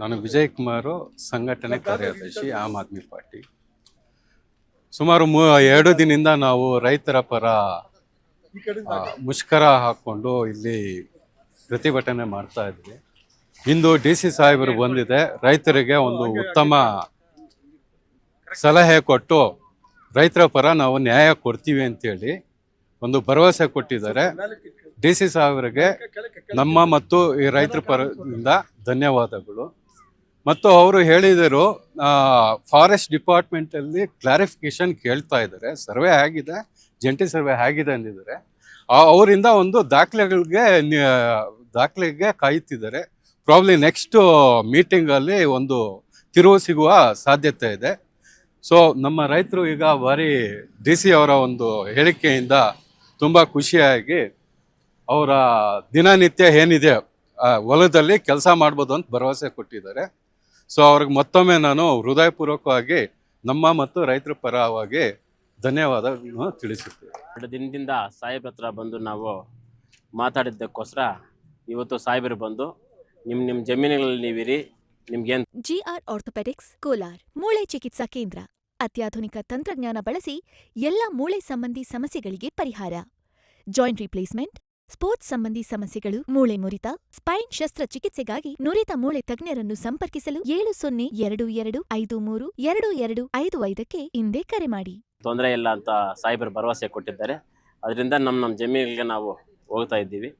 ನಾನು ವಿಜಯ್ ಕುಮಾರ್ ಸಂಘಟನೆ ಕಾರ್ಯದರ್ಶಿ, ಆಮ್ ಆದ್ಮಿ ಪಾರ್ಟಿ. ಸುಮಾರು ಮೂ, ಎರಡು ದಿನದಿಂದ ನಾವು ರೈತರ ಪರ ಮುಷ್ಕರ ಹಾಕೊಂಡು ಇಲ್ಲಿ ಪ್ರತಿಭಟನೆ ಮಾಡ್ತಾ ಇದ್ವಿ. ಇಂದು ಡಿ ಸಿ ಸಾಹೇಬರು ಬಂದಿದೆ. ರೈತರಿಗೆ ಒಂದು ಉತ್ತಮ ಸಲಹೆ ಕೊಟ್ಟು ರೈತರ ಪರ ನಾವು ನ್ಯಾಯ ಕೊಡ್ತೀವಿ ಅಂತೇಳಿ ಒಂದು ಭರವಸೆ ಕೊಟ್ಟಿದ್ದಾರೆ. ಡಿ ಸಿ ಸಾಹೇಬರಿಗೆ ನಮ್ಮ ಮತ್ತು ಈ ರೈತರ ಪರದಿಂದ ಧನ್ಯವಾದಗಳು. ಮತ್ತು ಅವರು ಹೇಳಿದರು ಫಾರೆಸ್ಟ್ ಡಿಪಾರ್ಟ್ಮೆಂಟಲ್ಲಿ ಕ್ಲಾರಿಫಿಕೇಶನ್ ಕೇಳ್ತಾ ಇದ್ದಾರೆ. ಸರ್ವೆ ಆಗಿದೆ, ಜಂಟಿ ಸರ್ವೆ ಆಗಿದೆ ಅಂದಿದ್ದಾರೆ. ಅವರಿಂದ ಒಂದು ದಾಖಲೆಗಳಿಗೆ ದಾಖಲೆಗೆ ಕಾಯುತ್ತಿದ್ದಾರೆ ಪ್ರಾಬ್ಲಿ ನೆಕ್ಸ್ಟ್ ಮೀಟಿಂಗಲ್ಲಿ ಒಂದು ತಿರುವು ಸಿಗುವ ಸಾಧ್ಯತೆ ಇದೆ. ಸೊ ನಮ್ಮ ರೈತರು ಈಗ ಭಾರಿ ಡಿ ಸಿ ಅವರ ಒಂದು ಹೇಳಿಕೆಯಿಂದ ತುಂಬ ಖುಷಿಯಾಗಿ ಅವರ ದಿನನಿತ್ಯ ಏನಿದೆ ಹೊಲದಲ್ಲಿ ಕೆಲಸ ಮಾಡ್ಬೋದು ಅಂತ ಭರವಸೆ ಕೊಟ್ಟಿದ್ದಾರೆ. ಸೊ ಅವ್ರಿಗೆ ಮತ್ತೊಮ್ಮೆ ನಾನು ಹೃದಯಪೂರ್ವಕವಾಗಿ ನಮ್ಮ ಮತ್ತು ರೈತರ ಪರವಾಗಿ ಧನ್ಯವಾದ ತಿಳಿಸುತ್ತೇವೆ ಎರಡು ದಿನದಿಂದ ಸಾಹೇಬ್ರ ಹತ್ರ ಬಂದು ನಾವು ಮಾತಾಡಿದ್ದಕ್ಕೋಸ್ಕರ ಇವತ್ತು ಸಾಹೇಬರು ಬಂದು ನಿಮ್ಮ ನಿಮ್ಮ ಜಮೀನುಗಳಲ್ಲಿ ನೀವಿರಿ ನಿಮ್ಗೇನು ಜಿಆರ್ ಆರ್ಥೋಪೆಡಿಕ್ಸ್ ಕೋಲಾರ್ ಮೂಳೆ ಚಿಕಿತ್ಸಾ ಕೇಂದ್ರ. ಅತ್ಯಾಧುನಿಕ ತಂತ್ರಜ್ಞಾನ ಬಳಸಿ ಎಲ್ಲ ಮೂಳೆ ಸಂಬಂಧಿ ಸಮಸ್ಯೆಗಳಿಗೆ ಪರಿಹಾರ. ಜಾಯಿಂಟ್ ರಿಪ್ಲೇಸ್ಮೆಂಟ್ ಸ್ಪೋರ್ಟ್ಸ್ ಸಂಬಂಧಿ ಸಮಸ್ಯೆಗಳು ಮೂಳೆ ಮುರಿತ ಸ್ಪೈನ್ ಶಸ್ತ್ರಚಿಕಿತ್ಸೆಗಾಗಿ ನುರಿತ ಮೂಳೆ ತಜ್ಞರನ್ನು ಸಂಪರ್ಕಿಸಲು ಏಳು ಸೊನ್ನೆ ಎರಡು ಎರಡು ಐದು ಮೂರು ಎರಡು ಎರಡು ಐದು ಐದಕ್ಕೆ ಹಿಂದೆ ಕರೆ ಮಾಡಿ. ತೊಂದರೆ ಇಲ್ಲ ಅಂತ ಸಾಹೇಬರು ಭರವಸೆ ಕೊಟ್ಟಿದ್ದಾರೆ. ಅದರಿಂದ ನಮ್ಮ ನಮ್ಮ ಜಮೀನಿಗೆ ನಾವು ಹೋಗ್ತಾ ಇದ್ದೀವಿ.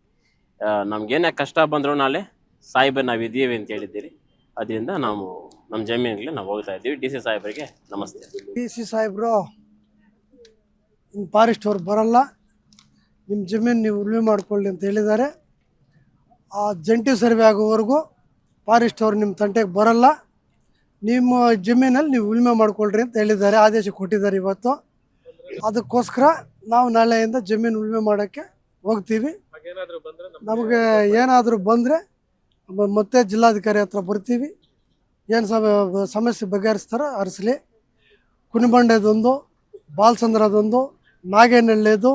ನಮ್ಗೇನೇ ಕಷ್ಟ ಬಂದರೂ ನಾಳೆ ಸಾಹೇಬರು ನಾವು ಇದ್ದೀವಿ ಅಂತ ಹೇಳಿದ್ದೀರಿ. ಅದರಿಂದ ನಾವು ನಮ್ಮ ಜಮೀನಿಗೆ ನಾವು ಹೋಗ್ತಾ ಇದ್ದೀವಿ. ಡಿ ಸಿ ಸಾಹೇಬರಿಗೆ ನಮಸ್ತೆ. ಡಿ ಸಿ ಸಾಹೇಬರು ಫಾರೆಸ್ಟ್ ಅವ್ರು ಬರಲ್ಲ. ನಿಮ್ಮ ಜಮೀನು ನೀವು ಉಳುಮೆ ಮಾಡ್ಕೊಳ್ಳಿ ಅಂತ ಹೇಳಿದ್ದಾರೆ. ಆ ಜಂಟಿ ಸರ್ವೆ ಆಗೋವರೆಗೂ ಫಾರೆಸ್ಟ್ ಅವರು ನಿಮ್ಮ ತಂಟೆಗೆ ಬರಲ್ಲ. ನಿಮ್ಮ ಜಮೀನಲ್ಲಿ ನೀವು ಉಳುಮೆ ಮಾಡ್ಕೊಳ್ರಿ ಅಂತ ಹೇಳಿದ್ದಾರೆ, ಆದೇಶ ಕೊಟ್ಟಿದ್ದಾರೆ ಇವತ್ತು. ಅದಕ್ಕೋಸ್ಕರ ನಾವು ನಾಳೆಯಿಂದ ಜಮೀನು ಉಳುಮೆ ಮಾಡೋಕ್ಕೆ ಹೋಗ್ತೀವಿ. ನಮಗೆ ಏನಾದರೂ ಬಂದರೆ ಮತ್ತೆ ಜಿಲ್ಲಾಧಿಕಾರಿ ಹತ್ರ ಬರ್ತೀವಿ. ಏನು ಸಮ, ಸಮಸ್ಯೆ ಬಗೆಹರಿಸ್ತಾರೋ ಹರಿಸಲಿ. ಕುಣಿಬಂಡೆದೊಂದು ಬಾಲ್ಸಂದ್ರದೊಂದು ನಾಗೇನಹಳ್ಳಿದು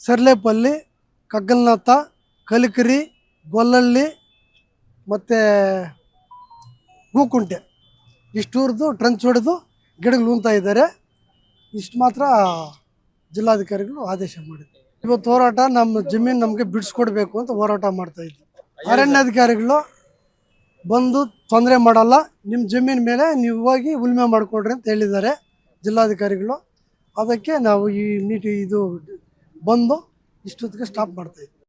ಸರ್ಲೇಪಲ್ಲಿ, ಕಗ್ಗಲ್ನಾಥ, ಕಲಿಕರಿ, ಗೊಲ್ಲಳ್ಳಿ ಮತ್ತು ಹೂಕುಂಟೆ ಇಷ್ಟೂರ್ದು ಟ್ರಂಚ್ ಹೊಡೆದು ಗಿಡಗಳು ಉಣ್ತಾ ಇದ್ದಾರೆ. ಇಷ್ಟು ಮಾತ್ರ ಜಿಲ್ಲಾಧಿಕಾರಿಗಳು ಆದೇಶ ಮಾಡಿದ್ರು ಇವತ್ತು ಹೋರಾಟ ನಮ್ಮ ಜಮೀನು ನಮಗೆ ಬಿಡಿಸ್ಕೊಡ್ಬೇಕು ಅಂತ ಹೋರಾಟ ಮಾಡ್ತಾ ಇದ್ವಿ. ಅರಣ್ಯಾಧಿಕಾರಿಗಳು ಬಂದು ತೊಂದರೆ ಮಾಡಲ್ಲ. ನಿಮ್ಮ ಜಮೀನು ಮೇಲೆ ನೀವು ಹೋಗಿ ಉಳುಮೆ ಮಾಡಿಕೊಡ್ರಿ ಅಂತ ಹೇಳಿದ್ದಾರೆ ಜಿಲ್ಲಾಧಿಕಾರಿಗಳು. ಅದಕ್ಕೆ ನಾವು ಈ ಮೀಟಿ ಇದು ಬಂದು ಇಷ್ಟೊತ್ತಿಗೆ ಸ್ಟಾಪ್ ಮಾಡ್ತಾ ಇದ್ವಿ.